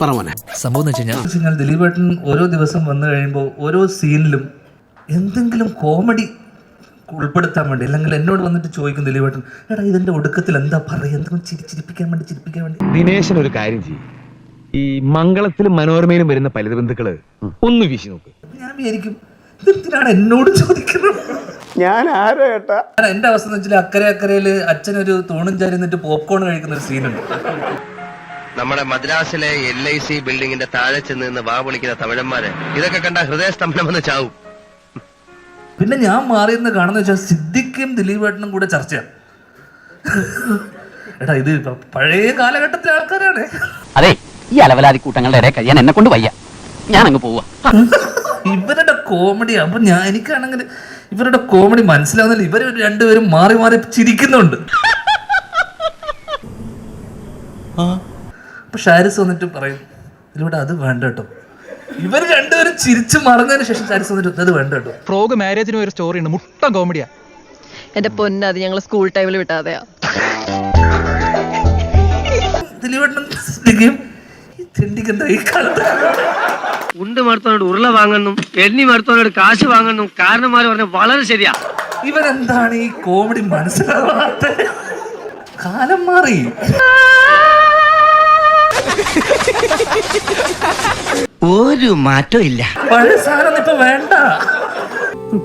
പറമോനെ സംഭവം ദിലീപ് കഴിഞ്ഞാൽ വെച്ച് കഴിഞ്ഞാൽ ഓരോ ദിവസം വന്നു കഴിയുമ്പോൾ ഓരോ സീനിലും എന്തെങ്കിലും കോമഡി ഉൾപ്പെടുത്താൻ വേണ്ടി അല്ലെങ്കിൽ എന്നോട് വന്നിട്ട് ചോദിക്കും ദിലീപേട്ടൻ എടാ ഇതിന്റെ ഒടുക്കത്തിൽ എന്താ പറയുക? എന്തെങ്കിലും ചിരിച്ചിരിപ്പിക്കാൻ വേണ്ടി ചിരിപ്പിക്കാൻ വേണ്ടി. ദിനേശൻ ഒരു കാര്യം ചെയ്യും. ഈ മംഗളത്തിലും മനോരമയിലും വരുന്ന പല ബന്ധുക്കൾ ഒന്ന് വീശി നോക്ക്. ഞാൻ വിചാരിക്കും ഇതെന്തിനാണ് എന്നോട് ചോദിക്കുന്നത്? ഞാൻ ആരോ ഏട്ടാ? എന്റെ അവസ്ഥ എന്ന് വെച്ചാൽ അക്കരെ അക്കരയിൽ അച്ഛനൊരു തൂണും ചാരി നിന്നിട്ട് പോപ്കോൺ കഴിക്കുന്ന ഒരു സീനുണ്ട് നമ്മുടെ മദ്രാസിലെ എൽ ഐ സി ബിൽഡിങ്ങിന്റെ താഴെ ചെന്ന് നിന്ന് വാ വിളിക്കുന്ന തമിഴന്മാരെ. ഇതൊക്കെ കണ്ട ഹൃദയസ്തംഭനം വന്ന് ചാവും. പിന്നെ ഞാൻ മാറിയെന്ന് കാണുന്ന വെച്ചാൽ സിദ്ദിഖും ദിലീപേട്ടനും കൂടെ ചർച്ചയാണ് എടാ ഇത് പഴയ കാലഘട്ടത്തിലെ ആൾക്കാരാണ്. അതെ ഈ അലവലാതി കൂട്ടങ്ങളുടെ ഇടയിൽ കഴിയാൻ എന്നെ കൊണ്ട് വയ്യ. ഞാൻ അങ്ങ് പോവാ ഇവരുടെ കോമഡി അപ്പൊ ഞാൻ എനിക്കാണെങ്കിൽ ഇവരുടെ കോമഡി മനസ്സിലാവുന്നില്ല. ഇവർ രണ്ടുപേരും മാറി മാറി ചിരിക്കുന്നുണ്ട്. അപ്പൊ ഷാരിസ് വന്നിട്ട് പറയും ഇതിലൂടെ അത് വേണ്ട കേട്ടോ. ഇവർ രണ്ടുപേരും ചിരിച്ചു മറന്നതിന് ശേഷം ഷാരിസ് വന്നിട്ട് അത് വേണ്ട കേട്ടോ. ഫ്രോഗ് മാരേജിന് ഒരു സ്റ്റോറി ഉണ്ട്. മുട്ടം കോമഡിയാ എന്റെ പൊന്ന അത് ഞങ്ങൾ സ്കൂൾ ടൈമിൽ വിട്ടാതെയാ. ദിലീപേട്ടനും ഈ കാലത്ത് ഉണ്ട് മടുത്തോനോട് ഉരുള വാങ്ങുന്നു എണ്ണി മടുത്തോനോട് കാശ് വാങ്ങുന്നു കാരണന്മാർ പറഞ്ഞ വളരെ ശരിയാ. ഇവരെന്താണ് ഈ കോമഡി മനസ്സിലാവാത്ത കാലം മാറി. ഒരു മാറ്റവും ഇല്ല. പഴയ സാധനം ഇപ്പൊ വേണ്ട.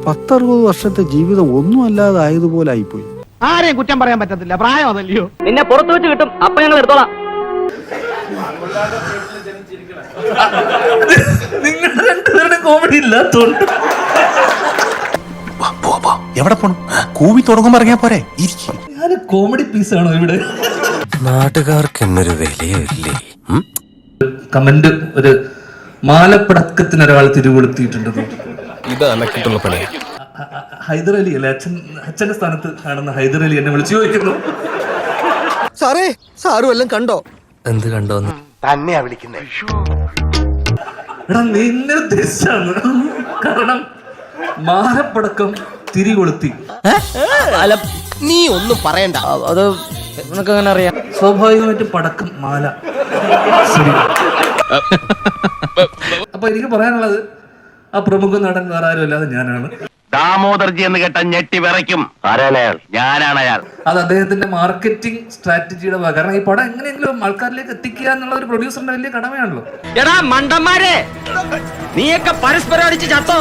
പത്തറുപത് വർഷത്തെ ജീവിതം ഒന്നും അല്ലാതെ ആയതുപോലെ ആയിപ്പോയി. ആരെയും കുറ്റം പറയാൻ പറ്റത്തില്ല. പ്രായം അതല്ലയോ? നിന്നെ പുറത്തു വെച്ച് കിട്ടും. അപ്പൊ ഞങ്ങൾ എടുത്തോളാം. നിങ്ങളുടെ രണ്ടുപേരുടെ കോമഡി ഇല്ലാത്തോണ്ട്. എവിടെ പോണം? കൂവി തുടങ്ങുമ്പോ ഇറങ്ങിയാ പോരെ? ഇരിക്കും. ഞാൻ കോമഡി പീസാണോ ഇവിടെ? നാട്ടുകാർക്ക് എന്നൊരു വിലയില്ലേ കമന്റ് ഒരു മാലപ്പടക്കത്തിന് ഒരാൾ പണി. ഹൈദർ അലി അല്ലെ? അച്ഛൻ അച്ഛന്റെ സ്ഥാനത്ത് കാണുന്ന ഹൈദർ അലി എന്നെ വിളിച്ചു ചോദിക്കുന്നു. സാറേ സാറും എല്ലാം കണ്ടോ? എന്ത് കണ്ടോന്ന് എടാ നിന്നെ ഉദ്ദേശിച്ചാണ് കാരണം മാലപ്പടക്കം തിരികൊളുത്തി. നീ ഒന്നും പറയണ്ട. അത് നിനക്ക് അങ്ങനെ അറിയാം. സ്വാഭാവികമായിട്ട് പടക്കം മാല. ശരി. അപ്പൊ എനിക്ക് പറയാനുള്ളത് ആ പ്രമുഖ നടൻ വേറെ ആരും അല്ലാതെ ഞാനാണ്. ദാമോദർജി എന്ന് കേട്ട ഞെട്ടി വിറയ്ക്കും. ഞാനാണ് അയാൾ. അത് അദ്ദേഹത്തിന്റെ മാർക്കറ്റിംഗ് സ്ട്രാറ്റജിയുടെ ഭാഗം. കാരണം ഈ പടം എങ്ങനെയെങ്കിലും ആൾക്കാരിലേക്ക് എത്തിക്കുക എന്നുള്ള ഒരു പ്രൊഡ്യൂസറിന്റെ വലിയ കടമയാണല്ലോ. എടാ മണ്ടന്മാരെ! നീയൊക്കെ പരസ്പരം അടിച്ച് ചത്തോ?